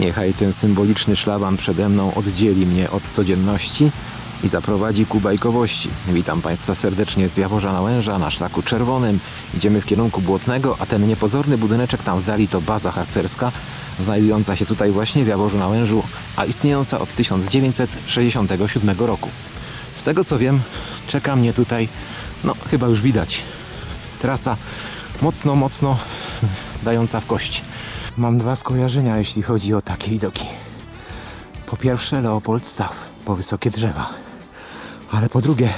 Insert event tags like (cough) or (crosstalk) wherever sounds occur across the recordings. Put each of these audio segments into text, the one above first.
Niechaj ten symboliczny szlaban przede mną oddzieli mnie od codzienności i zaprowadzi ku bajkowości. Witam Państwa serdecznie z Jaworza na Łęża na szlaku czerwonym. Idziemy w kierunku Błotnego, a ten niepozorny budyneczek tam w dali to baza harcerska, znajdująca się tutaj właśnie w Jaworzu na Łężu, a istniejąca od 1967 roku. Z tego co wiem, czeka mnie tutaj, no chyba już widać, trasa mocno, mocno dająca w kość. Mam dwa skojarzenia, jeśli chodzi o takie widoki. Po pierwsze Leopold Staw, po wysokie drzewa. Ale po drugie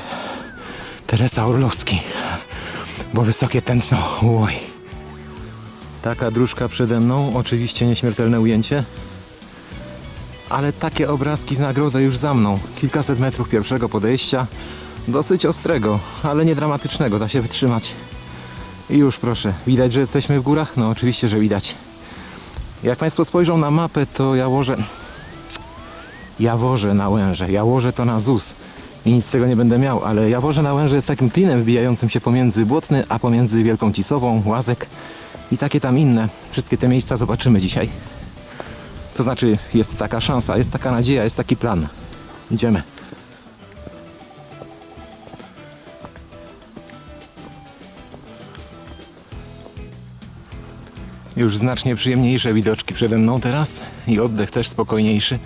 Teresa Orlowski, bo wysokie tętno. Oj. Taka dróżka przede mną, oczywiście nieśmiertelne ujęcie. Ale takie obrazki w nagrodę już za mną. Kilkaset metrów pierwszego podejścia. Dosyć ostrego, ale nie dramatycznego, da się wytrzymać. I już proszę, widać, że jesteśmy w górach? No oczywiście, że widać. Jak Państwo spojrzą na mapę, to Jaworze... Jaworze na Łęże. Jaworze to na ZUS. I nic z tego nie będę miał, ale Jaworze na Łęże jest takim klinem wybijającym się pomiędzy Błotny, a pomiędzy Wielką Cisową, Łazek i takie tam inne. Wszystkie te miejsca zobaczymy dzisiaj. To znaczy, jest taka szansa, jest taka nadzieja, jest taki plan. Idziemy. Już znacznie przyjemniejsze widoczki przede mną teraz i oddech też spokojniejszy.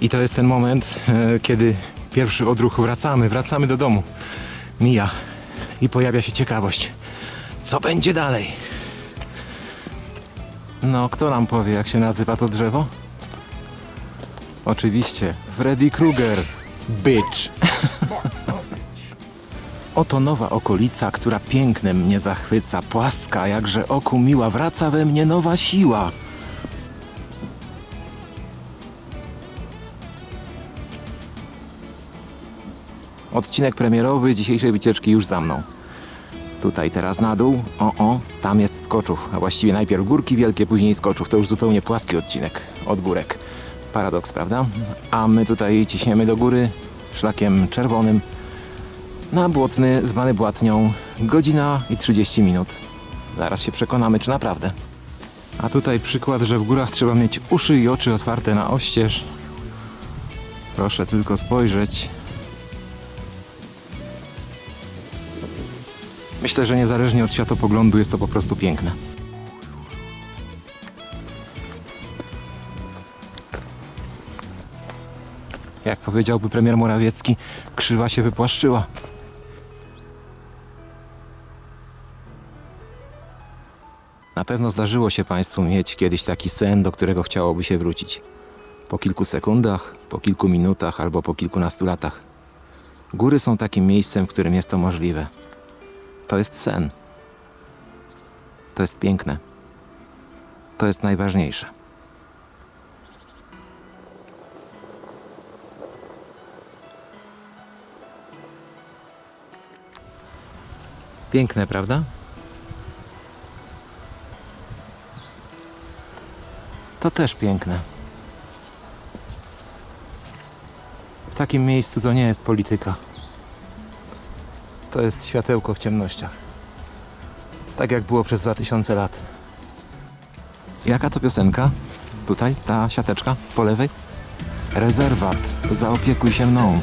I to jest ten moment, e, kiedy pierwszy odruch wracamy, wracamy do domu. Mija i pojawia się ciekawość. Co będzie dalej? No, kto nam powie, jak się nazywa to drzewo? Oczywiście, Freddy Krueger. Bitch. Oto nowa okolica, która pięknem mnie zachwyca, płaska, jakże oku miła, wraca we mnie nowa siła. Odcinek premierowy dzisiejszej wycieczki już za mną. Tutaj teraz na dół, o o, tam jest skoczów, a właściwie najpierw górki wielkie, później skoczów. To już zupełnie płaski odcinek od górek. Paradoks, prawda? A my tutaj ciśniemy do góry szlakiem czerwonym, na Błotny, zwany Błatnią, godzina i 30 minut. Zaraz się przekonamy, czy naprawdę. A tutaj przykład, że w górach trzeba mieć uszy i oczy otwarte na oścież. Proszę tylko spojrzeć. Myślę, że niezależnie od światopoglądu jest to po prostu piękne. Jak powiedziałby premier Morawiecki, krzywa się wypłaszczyła. Na pewno zdarzyło się Państwu mieć kiedyś taki sen, do którego chciałoby się wrócić. Po kilku sekundach, po kilku minutach albo po kilkunastu latach. Góry są takim miejscem, w którym jest to możliwe. To jest sen. To jest piękne. To jest najważniejsze. Piękne, prawda? To też piękne. W takim miejscu to nie jest polityka. To jest światełko w ciemnościach. Tak jak było przez 2000 lat. Jaka to piosenka? Tutaj, ta siateczka po lewej? Rezerwat, zaopiekuj się mną.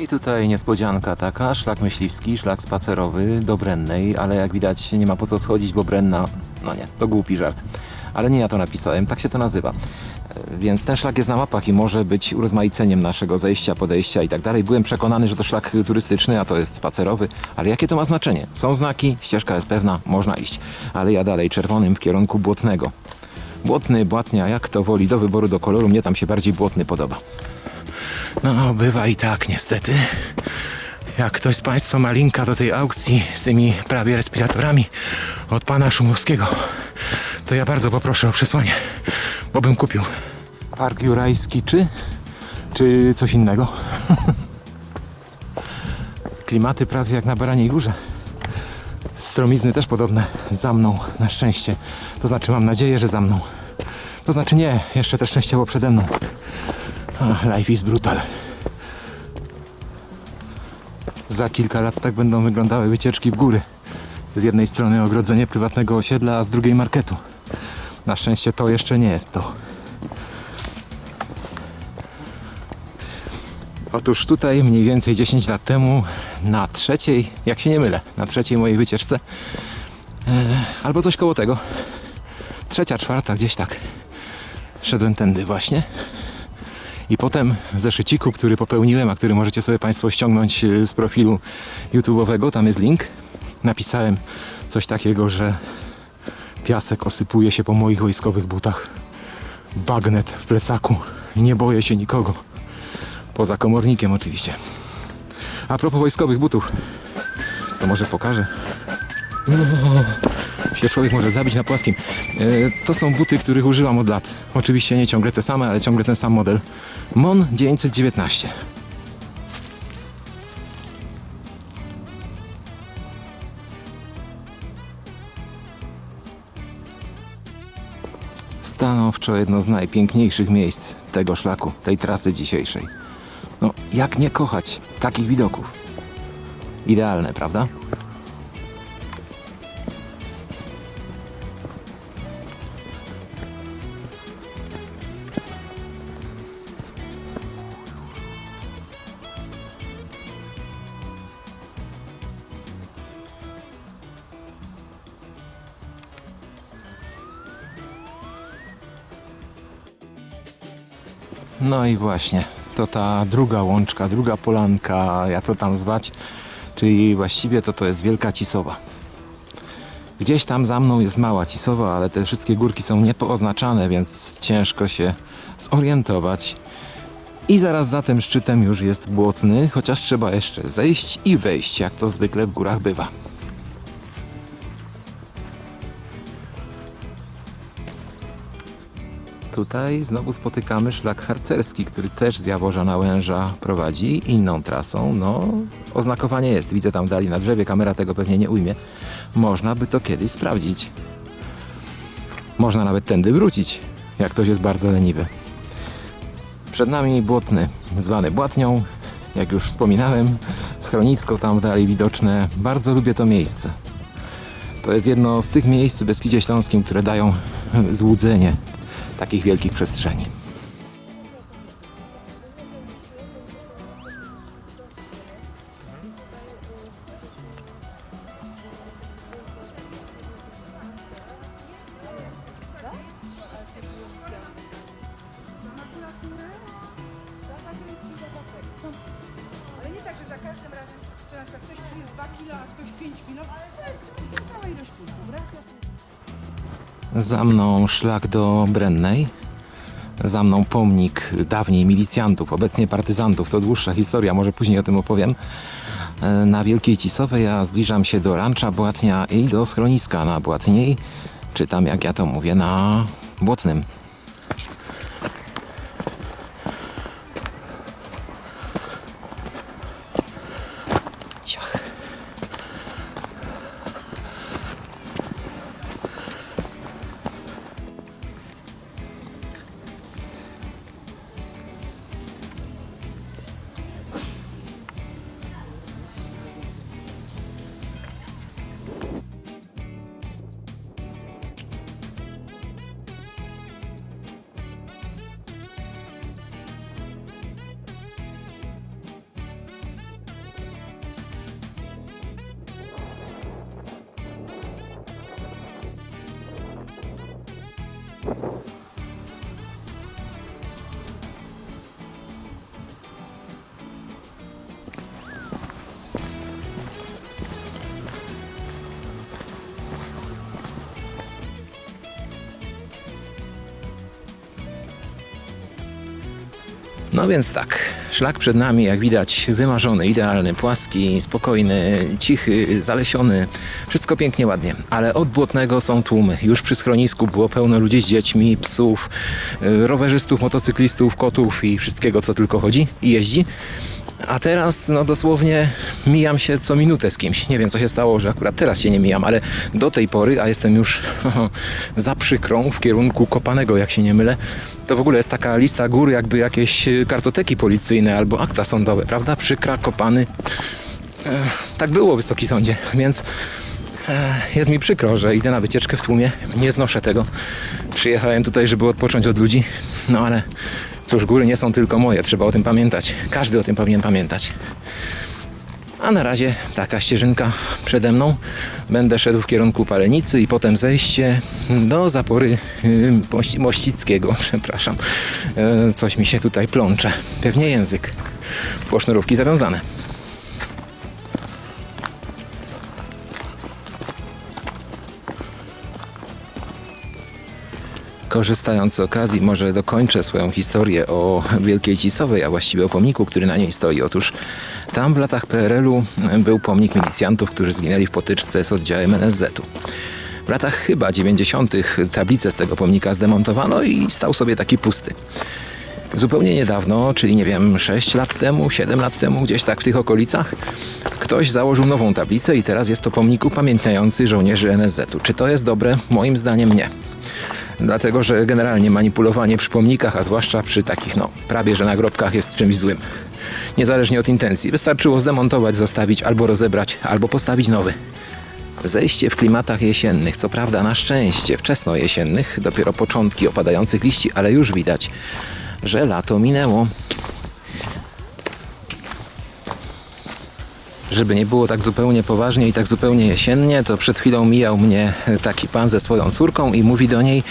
I tutaj niespodzianka taka, szlak myśliwski, szlak spacerowy do Brennej, ale jak widać nie ma po co schodzić, bo Brenna, no nie, to głupi żart. Ale nie ja to napisałem, tak się to nazywa. E, Więc ten szlak jest na mapach i może być urozmaiceniem naszego zejścia, podejścia i tak dalej. Byłem przekonany, że to szlak turystyczny, a to jest spacerowy, ale jakie to ma znaczenie? Są znaki, ścieżka jest pewna, można iść. Ale ja dalej czerwonym w kierunku Błotnego. Błotny, Błatnia, jak to woli, do wyboru, do koloru, mnie tam się bardziej Błotny podoba. No, bywa i tak, niestety. Jak ktoś z Państwa ma linka do tej aukcji z tymi prawie respiratorami od pana Szumowskiego, to ja bardzo poproszę o przesłanie, bo bym kupił. Park Jurajski czy? Czy coś innego? (laughs) Klimaty prawie jak na Baraniej Górze. Stromizny też podobne za mną, na szczęście. To znaczy, mam nadzieję, że za mną. To znaczy nie, jeszcze też szczęściowo przede mną. Ach, life is brutal. Za kilka lat tak będą wyglądały wycieczki w góry. Z jednej strony ogrodzenie prywatnego osiedla, a z drugiej marketu. Na szczęście to jeszcze nie jest to. Otóż tutaj mniej więcej 10 lat temu na trzeciej, jak się nie mylę, na trzeciej mojej wycieczce e, albo coś koło tego, trzecia, czwarta, gdzieś tak szedłem tędy właśnie i potem w zeszyciku, który popełniłem, a który możecie sobie Państwo ściągnąć e, z profilu YouTube'owego, tam jest link, napisałem coś takiego, że piasek osypuje się po moich wojskowych butach, bagnet w plecaku, nie boję się nikogo. Poza komornikiem oczywiście. A propos wojskowych butów, to może pokażę. Się człowiek może zabić na płaskim. E, to są buty, których używam od lat. Oczywiście nie ciągle te same, ale ciągle ten sam model. MON 919. Stanowczo jedno z najpiękniejszych miejsc tego szlaku, tej trasy dzisiejszej. No, jak nie kochać takich widoków? Idealne, prawda? No i właśnie, to ta druga łączka, druga polanka, jak to tam zwać, czyli właściwie to to jest Wielka Cisowa. Gdzieś tam za mną jest Mała Cisowa, ale te wszystkie górki są niepooznaczane, więc ciężko się zorientować. I zaraz za tym szczytem już jest Błotny, chociaż trzeba jeszcze zejść i wejść, jak to zwykle w górach bywa. Tutaj znowu spotykamy szlak harcerski, który też z Jaworza na Łęża prowadzi inną trasą. No, oznakowanie jest. Widzę tam dali na drzewie, kamera tego pewnie nie ujmie. Można by to kiedyś sprawdzić. Można nawet tędy wrócić, jak ktoś jest bardzo leniwy. Przed nami Błotny, zwany Błatnią. Jak już wspominałem, schronisko tam dali widoczne. Bardzo lubię to miejsce. To jest jedno z tych miejsc w Beskidzie Śląskim, które dają złudzenie takich wielkich przestrzeni. Tak, że ktoś przyniósł 2 kilo, a ktoś 5 kilo, ale to jest cała ilość punktów. Za mną szlak do Brennej. Za mną pomnik dawniej milicjantów, obecnie partyzantów. To dłuższa historia, może później o tym opowiem. E, Na Wielkiej Cisowej ja zbliżam się do rancza Błatnia i do schroniska na Błatniej, czy tam jak ja to mówię, na Błotnym. No więc tak, szlak przed nami, jak widać, wymarzony, idealny, płaski, spokojny, cichy, zalesiony. Wszystko pięknie, ładnie. Ale od Błotnego są tłumy. Już przy schronisku było pełno ludzi z dziećmi, psów, y, rowerzystów, motocyklistów, kotów i wszystkiego, co tylko chodzi i jeździ. A teraz, no dosłownie, mijam się co minutę z kimś. Nie wiem, co się stało, że akurat teraz się nie mijam, ale do tej pory, a jestem już (laughs) za przykrą w kierunku Kopanego, jak się nie mylę, to w ogóle jest taka lista gór, jakby jakieś y, kartoteki policyjne albo akta sądowe, prawda? Przykra, Kopany. Tak było, Wysoki Sądzie, więc Jest mi przykro, że idę na wycieczkę w tłumie. Nie znoszę tego. Przyjechałem tutaj, żeby odpocząć od ludzi. No ale cóż, góry nie są tylko moje. Trzeba o tym pamiętać. Każdy o tym powinien pamiętać. A na razie taka ścieżynka przede mną. Będę szedł w kierunku Palenicy i potem zejście do zapory y, Mości- Mościckiego. (laughs) Przepraszam. E, Coś mi się tutaj plącze. Pewnie język. Bo sznurówki zawiązane. Korzystając z okazji, może dokończę swoją historię o Wielkiej Cisowej, a właściwie o pomniku, który na niej stoi. Otóż tam w latach PRL-u był pomnik milicjantów, którzy zginęli w potyczce z oddziałem NSZ-u. W latach chyba 90. tablicę z tego pomnika zdemontowano i stał sobie taki pusty. Zupełnie niedawno, czyli nie wiem, 6 lat temu, 7 lat temu, gdzieś tak w tych okolicach, ktoś założył nową tablicę i teraz jest to pomnik upamiętniający żołnierzy NSZ-u. Czy to jest dobre? Moim zdaniem nie. Dlatego, że generalnie manipulowanie przy pomnikach, a zwłaszcza przy takich, no, prawie że nagrobkach jest czymś złym. Niezależnie od intencji. Wystarczyło zdemontować, zostawić, albo rozebrać, albo postawić nowy. Zejście w klimatach jesiennych, co prawda na szczęście wczesno jesiennych, dopiero początki opadających liści, ale już widać, że lato minęło. Żeby nie było tak zupełnie poważnie i tak zupełnie jesiennie, to przed chwilą mijał mnie taki pan ze swoją córką i mówi do niej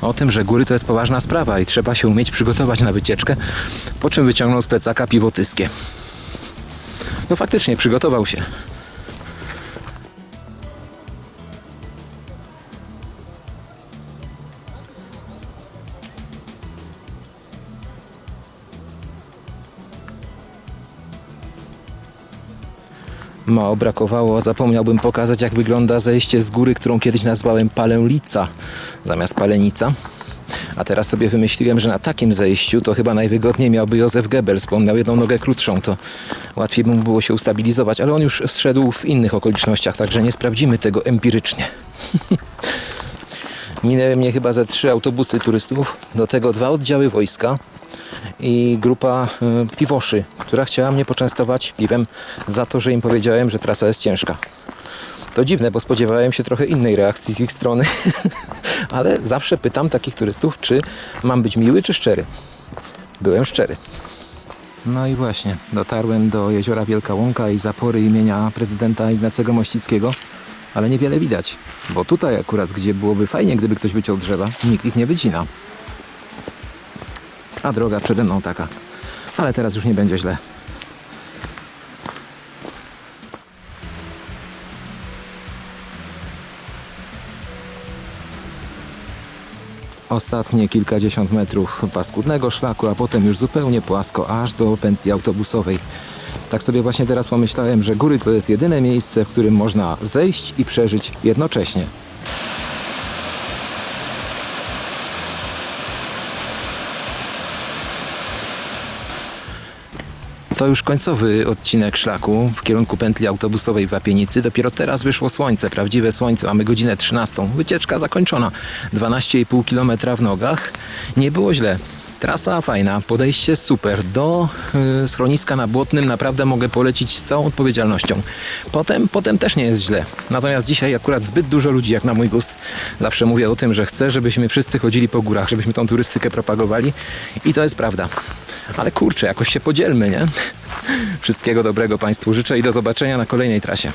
o tym, że góry to jest poważna sprawa i trzeba się umieć przygotować na wycieczkę, po czym wyciągnął z plecaka piwo tyskie. No faktycznie przygotował się. Mało brakowało, zapomniałbym pokazać, jak wygląda zejście z góry, którą kiedyś nazwałem Palęlica zamiast Palenica. A teraz sobie wymyśliłem, że na takim zejściu to chyba najwygodniej miałby Józef Goebbels, bo on miał jedną nogę krótszą, to łatwiej mu było się ustabilizować, ale on już zszedł w innych okolicznościach, także nie sprawdzimy tego empirycznie. (laughs) Minęły mnie chyba ze trzy autobusy turystów, do tego dwa oddziały wojska i grupa y, piwoszy, która chciała mnie poczęstować piwem za to, że im powiedziałem, że trasa jest ciężka. To dziwne, bo spodziewałem się trochę innej reakcji z ich strony, (laughs) ale zawsze pytam takich turystów, czy mam być miły czy szczery. Byłem szczery. No i właśnie, dotarłem do jeziora Wielka Łąka i zapory imienia prezydenta Ignacego Mościckiego, ale niewiele widać, bo tutaj akurat, gdzie byłoby fajnie, gdyby ktoś wyciął drzewa, nikt ich nie wycina. A droga przede mną taka. Ale teraz już nie będzie źle. Ostatnie kilkadziesiąt metrów paskudnego szlaku, a potem już zupełnie płasko, aż do pętli autobusowej. Tak sobie właśnie teraz pomyślałem, że góry to jest jedyne miejsce, w którym można zejść i przeżyć jednocześnie. To już końcowy odcinek szlaku w kierunku pętli autobusowej w Wapienicy. Dopiero teraz wyszło słońce, prawdziwe słońce. Mamy godzinę 13. Wycieczka zakończona. 12,5 km w nogach. Nie było źle. Trasa fajna, podejście super. Do y, schroniska na Błotnym naprawdę mogę polecić z całą odpowiedzialnością. Potem, potem też nie jest źle. Natomiast dzisiaj akurat zbyt dużo ludzi jak na mój gust. Zawsze mówię o tym, że chcę, żebyśmy wszyscy chodzili po górach, żebyśmy tą turystykę propagowali. I to jest prawda. Ale kurczę, jakoś się podzielmy, nie? Wszystkiego dobrego Państwu życzę i do zobaczenia na kolejnej trasie.